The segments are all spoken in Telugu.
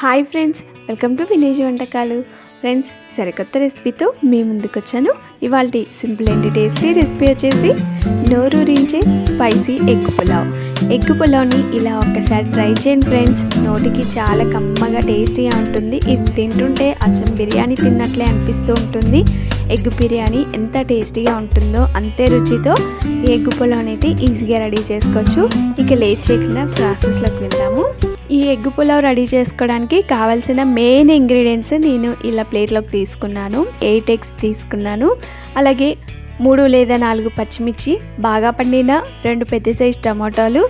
Hi friends welcome to village వంటకాలు. ఫ్రెండ్స్ సరికొత్త రెసిపీతో మీ ముందుకు వచ్చాను ఇవాళ సింపుల్ అండ్ టేస్టీ రెసిపీ వచ్చేసి నోరూరించే స్పైసీ ఎగ్ పులావ్. ఎగ్ పులావ్ని ఇలా ఒక్కసారి ట్రై చేయండి ఫ్రెండ్స్. నోటికి చాలా కమ్మగా టేస్టీగా ఉంటుంది. ఇది తింటుంటే అచ్చం బిర్యానీ తిన్నట్లే అనిపిస్తూ ఉంటుంది. ఎగ్ బిర్యానీ ఎంత టేస్టీగా ఉంటుందో అంతే రుచితో ఈ ఎగ్ పులావ్ అనేది ఈజీగా రెడీ చేసుకోవచ్చు. ఇక లేట్ చేయకుండా ప్రాసెస్లోకి వెళ్దాము. ఈ ఎగ్ పులావ్ రెడీ చేసుకోవడానికి కావాల్సిన మెయిన్ ఇంగ్రీడియంట్స్ నేను ఇలా ప్లేట్లోకి తీసుకున్నాను. ఎయిట్ ఎగ్స్ తీసుకున్నాను. అలాగే మూడు లేదా నాలుగు పచ్చిమిర్చి బాగా పండిన రెండు పెద్ద సైజు టమాటాలు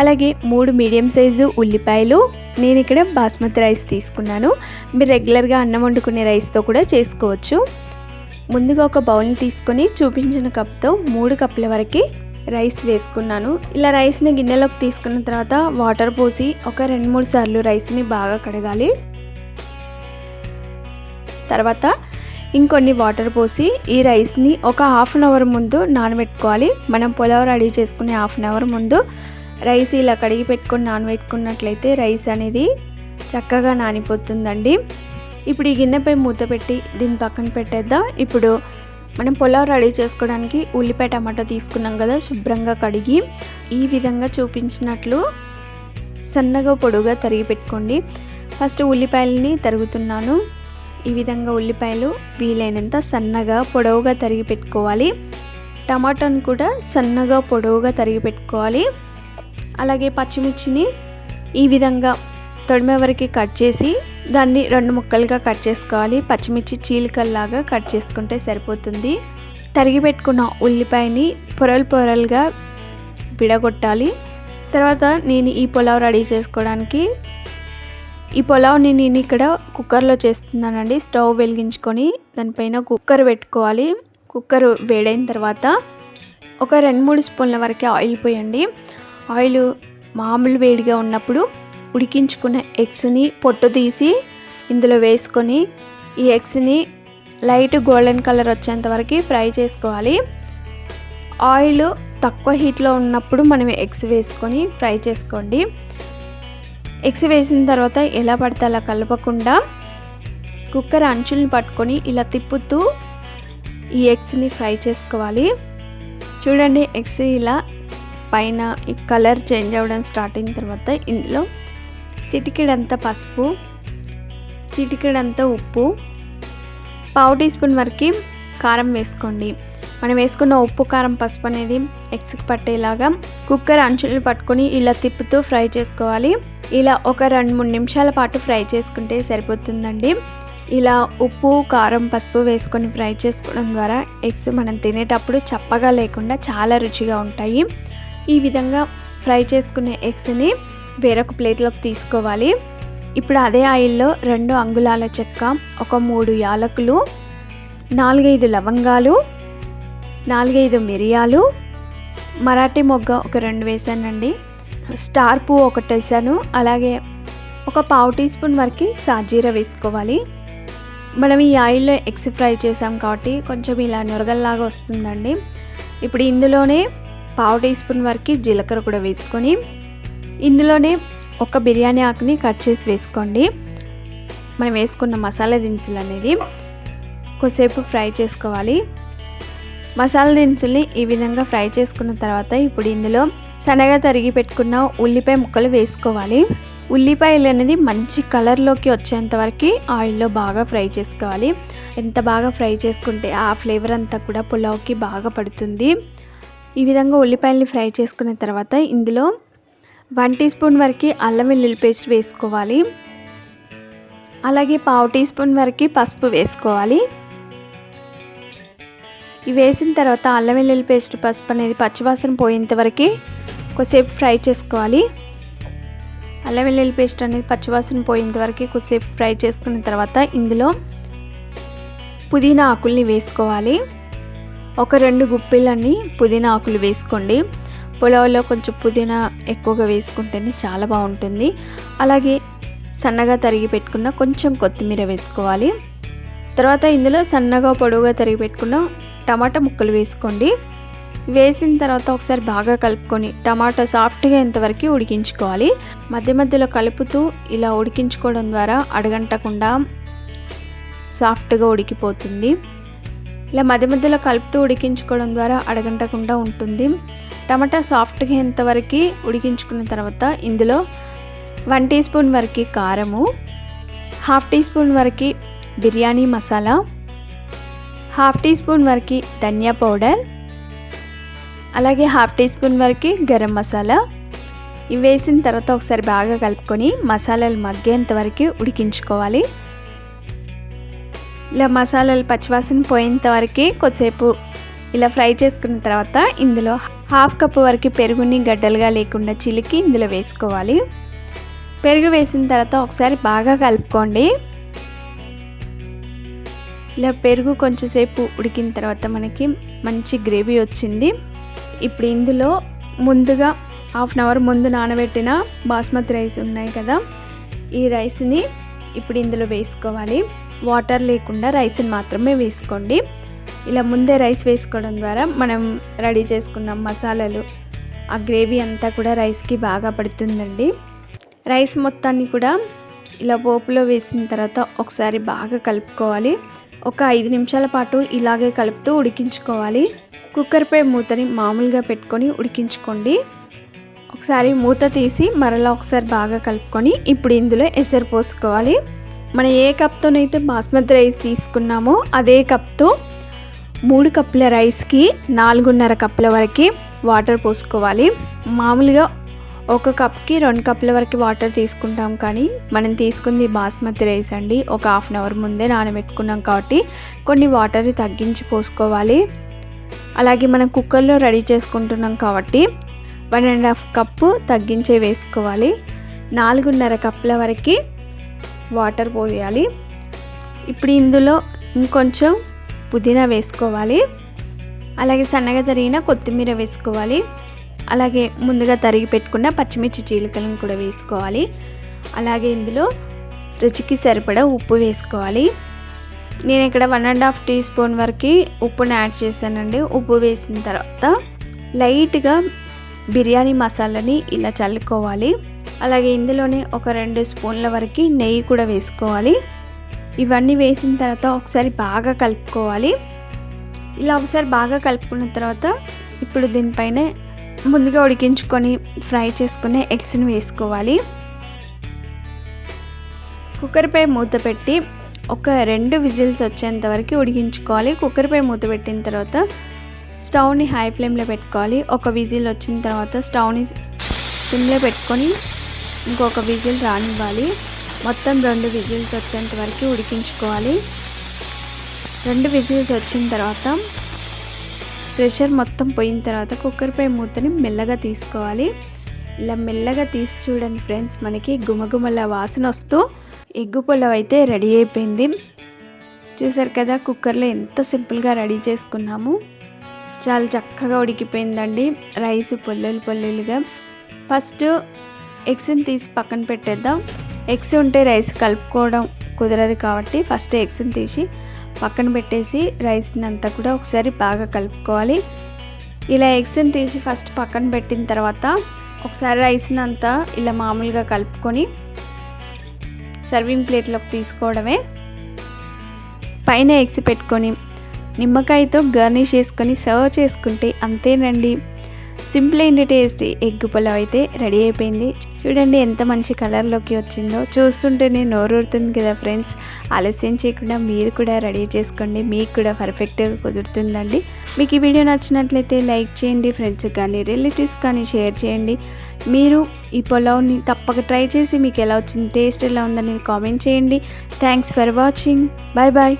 అలాగే మూడు మీడియం సైజు ఉల్లిపాయలు. నేను ఇక్కడ బాస్మతి రైస్ తీసుకున్నాను. మీరు రెగ్యులర్గా అన్నం వండుకునే రైస్తో కూడా చేసుకోవచ్చు. ముందుగా ఒక బౌల్ని తీసుకొని చూపించిన కప్తో మూడు కప్పుల వరకు రైస్ వేసుకున్నాను. ఇలా రైస్ని గిన్నెలోకి తీసుకున్న తర్వాత వాటర్ పోసి ఒక రెండు మూడు సార్లు రైస్ని బాగా కడగాలి. తర్వాత ఇంకొన్ని వాటర్ పోసి ఈ రైస్ని ఒక హాఫ్ అన్ అవర్ ముందు నానబెట్టుకోవాలి. మనం పులావ్ రెడీ చేసుకునే హాఫ్ అన్ అవర్ ముందు రైస్ ఇలా కడిగి పెట్టుకొని నానబెట్టుకున్నట్లయితే రైస్ అనేది చక్కగా నానిపోతుందండి. ఇప్పుడు ఈ గిన్నెపై మూత పెట్టి దీని పక్కన పెట్టేద్దాం. ఇప్పుడు మనం పులావ్ రెడీ చేసుకోవడానికి ఉల్లిపాయ టమాటా తీసుకున్నాం కదా శుభ్రంగా కడిగి ఈ విధంగా చూపించినట్లు సన్నగా పొడుగా తరిగి పెట్టుకోండి. ఫస్ట్ ఉల్లిపాయలని తరుగుతున్నాను. ఈ విధంగా ఉల్లిపాయలు వీలైనంత సన్నగా పొడవుగా తరిగి పెట్టుకోవాలి. టమాటాను కూడా సన్నగా పొడవుగా తరిగి పెట్టుకోవాలి. అలాగే పచ్చిమిర్చిని ఈ విధంగా తొడిమే వరకు కట్ చేసి దాన్ని రెండు ముక్కలుగా కట్ చేసుకోవాలి. పచ్చిమిర్చి చీలికల్లాగా కట్ చేసుకుంటే సరిపోతుంది. తరిగి పెట్టుకున్న ఉల్లిపాయని పొరలు పొరలుగా విడగొట్టాలి. తర్వాత నేను ఈ పులావ్ రెడీ చేసుకోవడానికి ఈ పులావ్ని నేను ఇక్కడ కుక్కర్లో చేస్తున్నానండి. స్టవ్ వెలిగించుకొని దానిపైన కుక్కర్ పెట్టుకోవాలి. కుక్కర్ వేడైన తర్వాత ఒక రెండు మూడు స్పూన్ల వరకు ఆయిల్ పోయండి. ఆయిల్ మామూలు వేడిగా ఉన్నప్పుడు ఉడికించుకున్న ఎగ్స్ని పొట్టు తీసి ఇందులో వేసుకొని ఈ ఎగ్స్ని లైట్ గోల్డెన్ కలర్ వచ్చేంత వరకు ఫ్రై చేసుకోవాలి. ఆయిల్ తక్కువ హీట్లో ఉన్నప్పుడు మనం ఎగ్స్ వేసుకొని ఫ్రై చేసుకోండి. ఎగ్స్ వేసిన తర్వాత ఎలా పడితే అలా కలపకుండా కుక్కర్ అంచుల్ని పట్టుకొని ఇలా తిప్పుతూ ఈ ఎగ్స్ని ఫ్రై చేసుకోవాలి. చూడండి ఎగ్స్ ఇలా పైన ఈ కలర్ చేంజ్ అవ్వడం స్టార్ట్ అయిన తర్వాత ఇందులో చిటికెడంత పసుపు చిటికెడంత ఉప్పు పావు టీ స్పూన్ వరకు కారం వేసుకోండి. మనం వేసుకున్న ఉప్పు కారం పసుపు అనేది ఎగ్స్కి పట్టేలాగా కుక్కర్ అంచులు పట్టుకొని ఇలా తిప్పుతూ ఫ్రై చేసుకోవాలి. ఇలా ఒక రెండు మూడు నిమిషాల పాటు ఫ్రై చేసుకుంటే సరిపోతుందండి. ఇలా ఉప్పు కారం పసుపు వేసుకొని ఫ్రై చేసుకోవడం ద్వారా ఎగ్స్ మనం తినేటప్పుడు చప్పగా లేకుండా చాలా రుచిగా ఉంటాయి. ఈ విధంగా ఫ్రై చేసుకునే ఎగ్స్ని వేరొక ప్లేట్లోకి తీసుకోవాలి. ఇప్పుడు అదే ఆయిల్లో రెండు అంగుళాల చెక్క ఒక మూడు యాలకులు నాలుగైదు లవంగాలు నాలుగైదు మిరియాలు మరాఠీ మొగ్గ ఒక రెండు వేసానండి. స్టార్ పువ్వు ఒకటి వేసాను. అలాగే ఒక పావు టీ స్పూన్ వరకు సాజీర వేసుకోవాలి. మనం ఈ ఆయిల్లో ఎగ్స్ ఫ్రై చేసాం కాబట్టి కొంచెం ఇలా నొరగల్లాగా వస్తుందండి. ఇప్పుడు ఇందులోనే పావు టీ స్పూన్ వరకు జీలకర్ర కూడా వేసుకొని ఇందులోనే ఒక బిర్యానీ ఆకుని కట్ చేసి వేసుకోండి. మనం వేసుకున్న మసాలా దినుసులు అనేది కొద్దిసేపు ఫ్రై చేసుకోవాలి. మసాలా దినుసుల్ని ఈ విధంగా ఫ్రై చేసుకున్న తర్వాత ఇప్పుడు ఇందులో సన్నగా తరిగి పెట్టుకున్న ఉల్లిపాయ ముక్కలు వేసుకోవాలి. ఉల్లిపాయలు అనేది మంచి కలర్లోకి వచ్చేంత వరకు ఆయిల్లో బాగా ఫ్రై చేసుకోవాలి. ఎంత బాగా ఫ్రై చేసుకుంటే ఆ ఫ్లేవర్ అంతా కూడా పులావ్కి బాగా పడుతుంది. ఈ విధంగా ఉల్లిపాయల్ని ఫ్రై చేసుకున్న తర్వాత ఇందులో వన్ టీ స్పూన్ వరకు అల్లం వెల్లుల్లి పేస్ట్ వేసుకోవాలి. అలాగే పావు టీ స్పూన్ వరకు పసుపు వేసుకోవాలి. ఇవి వేసిన తర్వాత అల్లం వెల్లుల్లి పేస్ట్ పసుపు అనేది పచ్చివాసన పోయేంత వరకు కొద్దిసేపు ఫ్రై చేసుకోవాలి. అల్లం వెల్లుల్లి పేస్ట్ అనేది పచ్చివాసన పోయేంత వరకు కొద్దిసేపు ఫ్రై చేసుకున్న తర్వాత ఇందులో పుదీనా ఆకుల్ని వేసుకోవాలి. ఒక రెండు గుప్పిళ్ళని పుదీనా ఆకులు వేసుకోండి. పులావ్లో కొంచెం పుదీనా ఎక్కువగా వేసుకుంటేనే చాలా బాగుంటుంది. అలాగే సన్నగా తరిగి పెట్టుకున్న కొంచెం కొత్తిమీర వేసుకోవాలి. తర్వాత ఇందులో సన్నగా పొడవుగా తరిగి పెట్టుకున్న టమాటా ముక్కలు వేసుకోండి. వేసిన తర్వాత ఒకసారి బాగా కలుపుకొని టమాటా సాఫ్ట్గా ఎంతవరకు ఉడికించుకోవాలి. మధ్య మధ్యలో కలుపుతూ ఇలా ఉడికించుకోవడం ద్వారా అడగంటకుండా సాఫ్ట్గా ఉడికిపోతుంది. ఇలా మధ్య మధ్యలో కలుపుతూ ఉడికించుకోవడం ద్వారా అడగంటకుండా ఉంటుంది. టమాటా సాఫ్ట్గా ఎంతవరకు ఉడికించుకున్న తర్వాత ఇందులో వన్ టీ స్పూన్ వరకు కారము హాఫ్ టీ స్పూన్ వరకు biryani masala half teaspoon వరకు ధనియా పౌడర్ అలాగే హాఫ్ టీ స్పూన్ వరకు గరం మసాలా. ఇవి వేసిన తర్వాత ఒకసారి బాగా కలుపుకొని మసాలాలు మగ్గేంత వరకు ఉడికించుకోవాలి. ఇలా మసాలాలు పచ్చివాసన పోయేంత వరకు కొద్దిసేపు ఇలా ఫ్రై చేసుకున్న తర్వాత ఇందులో హాఫ్ కప్ వరకు పెరుగుని గడ్డలుగా లేకుండా చిలికి ఇందులో వేసుకోవాలి. పెరుగు వేసిన తర్వాత ఒకసారి బాగా కలుపుకోండి. ఇలా పెరుగు కొంచెంసేపు ఉడికిన తర్వాత మనకి మంచి గ్రేవీ వచ్చింది. ఇప్పుడు ఇందులో ముందుగా హాఫ్ అన్ అవర్ ముందు నానబెట్టిన బాస్మతి రైస్ ఉన్నాయి కదా ఈ రైస్ని ఇప్పుడు ఇందులో వేసుకోవాలి. వాటర్ లేకుండా రైస్ని మాత్రమే వేసుకోండి. ఇలా ముందే రైస్ వేసుకోవడం ద్వారా మనం రెడీ చేసుకున్న మసాలాలు ఆ గ్రేవీ అంతా కూడా రైస్కి బాగా పడుతుందండి. రైస్ మొత్తాన్ని కూడా ఇలా పోపులో వేసిన తర్వాత ఒకసారి బాగా కలుపుకోవాలి. ఒక ఐదు నిమిషాల పాటు ఇలాగే కలుపుతూ ఉడికించుకోవాలి. కుక్కర్పై మూతని మామూలుగా పెట్టుకొని ఉడికించుకోండి. ఒకసారి మూత తీసి మరలా ఒకసారి బాగా కలుపుకొని ఇప్పుడు ఇందులో ఎసరు పోసుకోవాలి. మనం ఏ కప్తోనైతే బాస్మతి రైస్ తీసుకున్నామో అదే కప్తో మూడు కప్పుల రైస్కి నాలుగున్నర కప్పుల వరకు వాటర్ పోసుకోవాలి. మామూలుగా ఒక కప్కి రెండు కప్పుల వరకు వాటర్ తీసుకుంటాం కానీ మనం తీసుకుంది బాస్మతి రైస్ అండి. ఒక హాఫ్ అన్ అవర్ ముందే నానబెట్టుకున్నాం కాబట్టి కొన్ని వాటర్ని తగ్గించి పోసుకోవాలి. అలాగే మనం కుక్కర్లో రెడీ చేసుకుంటున్నాం కాబట్టి వన్ అండ్ హాఫ్ కప్పు తగ్గించే వేసుకోవాలి. నాలుగున్నర కప్పుల వరకు వాటర్ పోయాలి. ఇప్పుడు ఇందులో ఇంకొంచెం పుదీనా వేసుకోవాలి. అలాగే సన్నగా తరిగిన కొత్తిమీర వేసుకోవాలి. అలాగే ముందుగా తరిగి పెట్టుకున్న పచ్చిమిర్చి చీలికలను కూడా వేసుకోవాలి. అలాగే ఇందులో రుచికి సరిపడా ఉప్పు వేసుకోవాలి. నేను ఇక్కడ one and half teaspoon వరకు ఉప్పుని యాడ్ చేశానండి. ఉప్పు వేసిన తర్వాత లైట్గా బిర్యానీ మసాలాని ఇలా చల్లుకోవాలి. అలాగే ఇందులోనే ఒక రెండు స్పూన్ల వరకు నెయ్యి కూడా వేసుకోవాలి. ఇవన్నీ వేసిన తర్వాత ఒకసారి బాగా కలుపుకోవాలి. ఇలా ఒకసారి బాగా కలుపుకున్న తర్వాత ఇప్పుడు దీనిపైన ముందుగా ఉడికించుకొని ఫ్రై చేసుకునే ఎగ్స్ని వేసుకోవాలి. కుక్కర్పై మూత పెట్టి ఒక రెండు విజిల్స్ వచ్చేంత వరకు ఉడికించుకోవాలి. కుక్కర్పై మూత పెట్టిన తర్వాత స్టవ్ని హై ఫ్లేమ్లో పెట్టుకోవాలి. ఒక విజిల్ వచ్చిన తర్వాత స్టవ్ని సిమ్లో పెట్టుకొని ఇంకొక విజిల్ రానివ్వాలి. మొత్తం రెండు విజిల్స్ వచ్చేంత వరకు ఉడికించుకోవాలి. రెండు విజిల్స్ వచ్చిన తర్వాత ప్రెషర్ మొత్తం పోయిన తర్వాత కుక్కర్పై మూతని మెల్లగా తీసుకోవాలి. ఇలా మెల్లగా తీసి చూడండి ఫ్రెండ్స్ మనకి గుమగుమల వాసన వస్తూ ఎగ్గు పొలం అయితే రెడీ అయిపోయింది. చూసారు కదా కుక్కర్లో ఎంత సింపుల్గా రెడీ చేసుకున్నాము. చాలా చక్కగా ఉడికిపోయిందండి. రైస్ పొల్లలు పొల్లలుగా. ఫస్ట్ ఎగ్స్ని తీసి పక్కన పెట్టేద్దాం. ఎగ్స్ ఉంటే రైస్ కలుపుకోవడం కుదరదు కాబట్టి ఫస్ట్ ఎగ్స్ని తీసి పక్కన పెట్టేసి రైస్ని అంతా కూడా ఒకసారి బాగా కలుపుకోవాలి. ఇలా ఎగ్స్ని తీసి ఫస్ట్ పక్కన పెట్టిన తర్వాత ఒకసారి రైస్ని అంతా ఇలా మామూలుగా కలుపుకొని సర్వింగ్ ప్లేట్లోకి తీసుకోవడమే. పైన ఎగ్స్ పెట్టుకొని నిమ్మకాయతో గార్నిష్ చేసుకొని సర్వ్ చేసుకుంటే అంతేనండి. Simple and tasty egg pulao అయితే రెడీ అయిపోయింది. చూడండి ఎంత మంచి కలర్లోకి వచ్చిందో. చూస్తుంటేనే నోరూరుతుంది కదా ఫ్రెండ్స్. ఆలస్యం చేయకుండా మీరు కూడా రెడీ చేసుకోండి. మీకు కూడా పర్ఫెక్ట్గా కుదురుతుందండి. మీకు ఈ వీడియో నచ్చినట్లయితే లైక్ చేయండి ఫ్రెండ్స్ కానీ రిలేటివ్స్ కానీ షేర్ చేయండి. మీరు ఈ పులావ్ని తప్పక ట్రై చేసి మీకు ఎలా వచ్చింది టేస్ట్ ఎలా ఉందనేది కామెంట్ చేయండి. Thanks for watching. Bye bye